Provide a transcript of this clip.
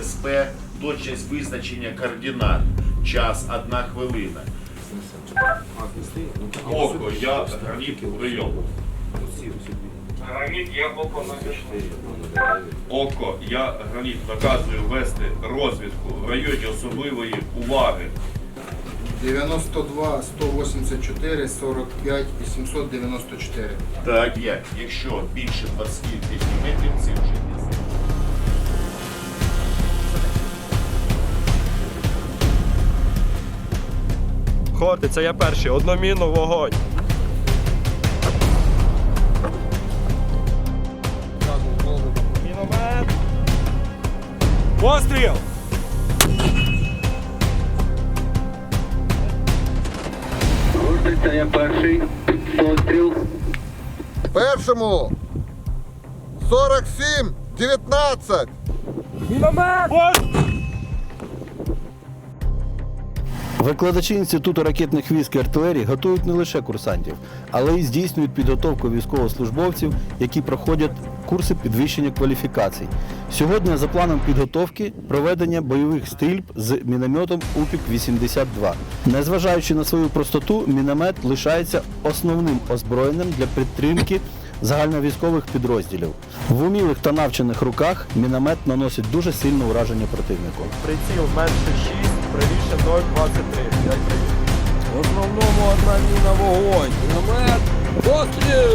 ЕСП, точність визначення координат, час, одна хвилина. Око, я граніт прийом. Граніт я око номер 4. Око, я граніт наказую вести розвідку в районі особливої уваги. 92, 184, 45 і 794. Так, є. Якщо більше 25 метрів, це вже не це я перший. Одномінно вогонь. Міномет. Постріл! Це я перший. Постріл. Першому 47, 19. Міномет! Викладачі Інституту ракетних військ і артилерії готують не лише курсантів, але й здійснюють підготовку військовослужбовців, які проходять курси підвищення кваліфікацій. Сьогодні за планом підготовки проведення бойових стрільб з мінометом УПІК-82. Незважаючи на свою простоту, міномет лишається основним озброєнням для підтримки загальновійськових підрозділів. В умілих та навчених руках міномет наносить дуже сильне ураження противнику. Приціл менше 6, правіше 0,23. П'ять В основному одна міна вогонь. Міномет. Постріл!